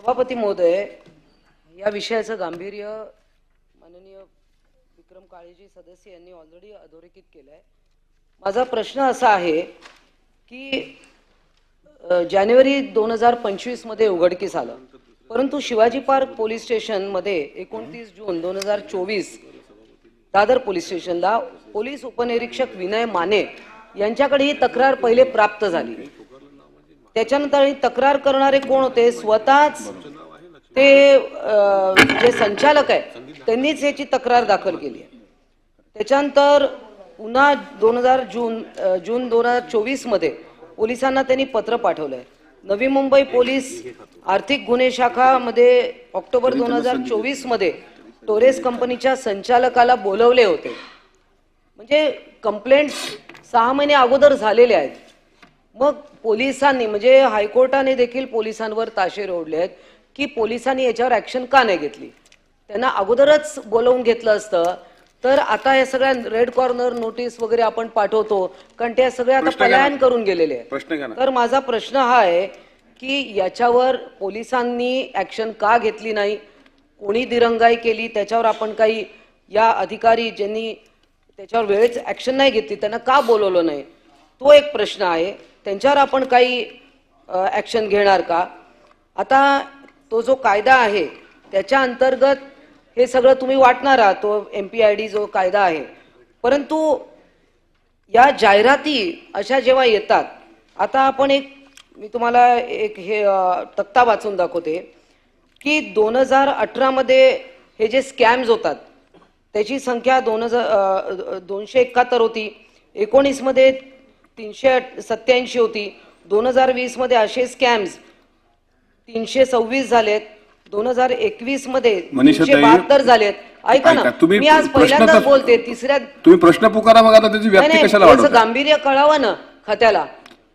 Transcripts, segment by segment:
सभापती महोदय या विषयाचं गांभीर्य माननीय विक्रम काळेजी सदस्य यांनी ऑलरेडी अधोरेखित केलं आहे माझा प्रश्न असा आहे की जानेवारी दोन हजार पंचवीसमध्ये उघडकीस आलं परंतु शिवाजी पार्क पोलीस स्टेशनमध्ये एकोणतीस जून दोन हजार चोवीस दादर पोलीस स्टेशनला पोलीस उपनिरीक्षक विनय माने यांच्याकडे ही तक्रार पहिले प्राप्त झाली. त्याच्यानंतर आणि तक्रार करणारे कोण होते? स्वतःच ते जे संचालक आहे त्यांनीच याची तक्रार दाखल केली आहे. त्याच्यानंतर पुन्हा दोन हजार जून जून दोन हजार चोवीसमध्ये पोलिसांना त्यांनी पत्र पाठवलं आहे नवी मुंबई पोलीस आर्थिक गुन्हे शाखामध्ये ऑक्टोबर दोन हजार चोवीसमध्ये टोरेस कंपनीच्या संचालकाला बोलवले होते. म्हणजे कंप्लेंट्स सहा महिने अगोदर झालेले आहेत. मग पोलिसांनी म्हणजे हायकोर्टाने देखील पोलिसांवर ताशेरे ओढले आहेत की पोलिसांनी याच्यावर ऍक्शन का नाही घेतली? त्यांना अगोदरच बोलवून घेतलं असतं. तर आता या सगळ्या रेड कॉर्नर नोटीस वगैरे आपण पाठवतो कारण ते सगळे आता. पलायन करून गेलेले आहेत. तर माझा प्रश्न हा आहे की याच्यावर पोलिसांनी ऍक्शन का घेतली नाही? कोणी दिरंगाई केली? त्याच्यावर आपण काही या अधिकारी ज्यांनी त्याच्यावर वेळेच ऍक्शन नाही घेतली त्यांना का बोलवलं नाही? तो एक प्रश्न आहे. त्यांच्यावर आपण काही ॲक्शन घेणार का? आता तो जो कायदा आहे त्याच्या अंतर्गत हे सगळं तुम्ही वाटणार आहात तो एम पी आय डी जो कायदा आहे. परंतु या जाहिराती अशा जेव्हा येतात आता आपण एक मी तुम्हाला एक हे तक्ता वाचून दाखवते की दोन हजार अठरामध्ये हे जे स्कॅम्स होतात त्याची संख्या दोन हजार दोनशे एकाहत्तर होती. एकोणीसमध्ये तीनशे सत्याऐंशी होती. दोन हजार वीसमध्ये असे स्कॅम्स तीनशे सव्वीस झालेत. दोन हजार एकवीसमध्ये मनीषाताई, तीनशे बहात्तर झालेत. ऐका ना मी आज पहिल्यांदा बोलते तिसऱ्या तुम्ही प्रश्न पुकारा मग आता त्याची व्याप्ती कशाला वाढवता? गांभीर्य कळावं ना खात्याला.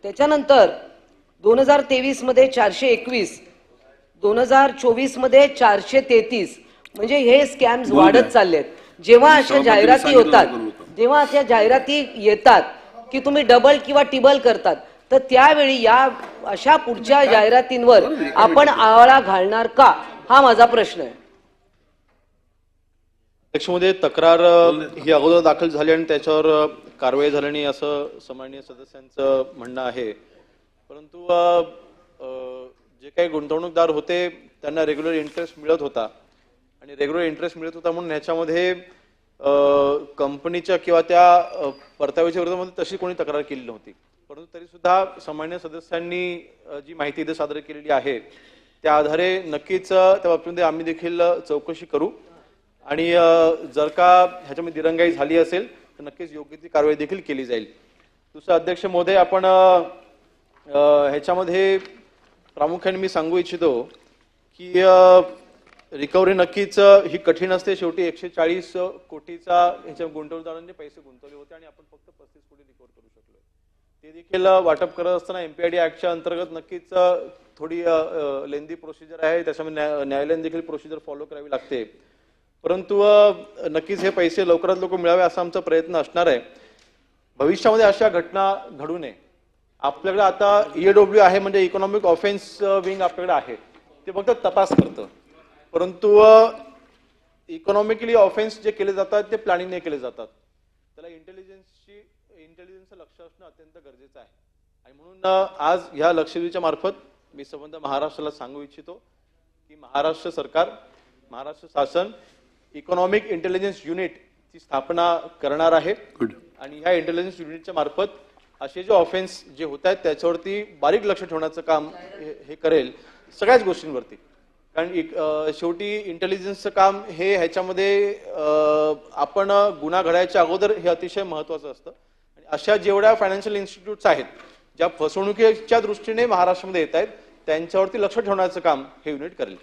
त्याच्यानंतर दोन हजार तेवीसमध्ये चारशे एकवीस दोन हजार चोवीसमध्ये चारशे तेहतीस म्हणजे हे स्कॅम्स वाढत. चाललेत. जेव्हा अशा जाहिराती होतात जेव्हा अशा जाहिराती येतात की तुम्ही डबल किंवा टिबल करतात. तर त्यावेळी या अशा पुढच्या जाहिरातींवर आपण आळा घालणार का? हा माझा प्रश्न आहे. अध्यक्षमध्ये तक्रार ही अगोदर दाखल झाली आणि त्याच्यावर कारवाई झाली नाही असं सन्माननीय सदस्यांचं म्हणणं आहे. परंतु जे काही गुंतवणूकदार होते त्यांना रेग्युलर इंटरेस्ट मिळत होता. आणि रेग्युलर इंटरेस्ट मिळत होता म्हणून ह्याच्यामध्ये कंपनीच्या किंवा त्या परताव्याच्या विरोधामध्ये तशी कोणी तक्रार केली नव्हती. परंतु तरी सुद्धा सामान्य सदस्यांनी जी माहिती इथे सादर केलेली आहे त्या आधारे नक्कीच त्या बाबतीमध्ये आम्ही देखील चौकशी करू. आणि जर का ह्याच्यामध्ये दिरंगाई झाली असेल तर नक्कीच योग्य ती कारवाई देखील केली जाईल. दुसरं अध्यक्ष महोदय आपण ह्याच्यामध्ये प्रामुख्याने मी सांगू इच्छितो की रिकव्हरी नक्कीच ही कठीण असते. शेवटी एकशे चाळीस कोटीचा ह्याच्या गुंतवणूकदारांनी पैसे गुंतवले होते आणि आपण फक्त पस्तीस कोटी रिकव्हर करू शकलो ते देखील वाटप करत असताना एमपीआयडी ऍक्टच्या अंतर्गत नक्कीच थोडी लेंदी प्रोसिजर आहे. त्याच्यामध्ये न्याय- न्यायालयीन देखील प्रोसिजर फॉलो करावी लागते. परंतु नक्कीच हे पैसे लवकरात लवकर मिळावे असा आमचा प्रयत्न असणार आहे. भविष्यामध्ये अशा घटना घडू नये. आपल्याकडे आता ईएडब्ल्यू आहे म्हणजे इकॉनॉमिक ऑफेन्स विंग आपल्याकडे आहे. ते फक्त तपास करतं. परंतु इकॉनॉमिकली ऑफेन्स जे केले जातात ते प्लॅनिंगने केले जातात. त्याला इंटेलिजन्सची इंटेलिजन्सचं लक्ष असणं अत्यंत गरजेचं आहे. आणि म्हणून आज ह्या लक्षवेधीच्या मार्फत मी संबंध महाराष्ट्राला सांगू इच्छितो की महाराष्ट्र सरकार महाराष्ट्र शासन इकॉनॉमिक इंटेलिजन्स युनिटची स्थापना करणार आहे. आणि ह्या इंटेलिजन्स युनिटच्या मार्फत असे जे ऑफेन्स जे होत आहेत त्याच्यावरती बारीक लक्ष ठेवण्याचं काम हे हे करेल सगळ्याच गोष्टींवरती. कारण शेवटी इंटेलिजन्सचं काम हे ह्याच्यामध्ये आपण गुन्हा घडायच्या अगोदर हे अतिशय महत्वाचं असतं. आणि अशा जेवढ्या फायनान्शियल इन्स्टिट्यूट्स आहेत ज्या फसवणुकीच्या दृष्टीने महाराष्ट्रामध्ये येत आहेत त्यांच्यावरती लक्ष ठेवण्याचं काम हे युनिट करेल.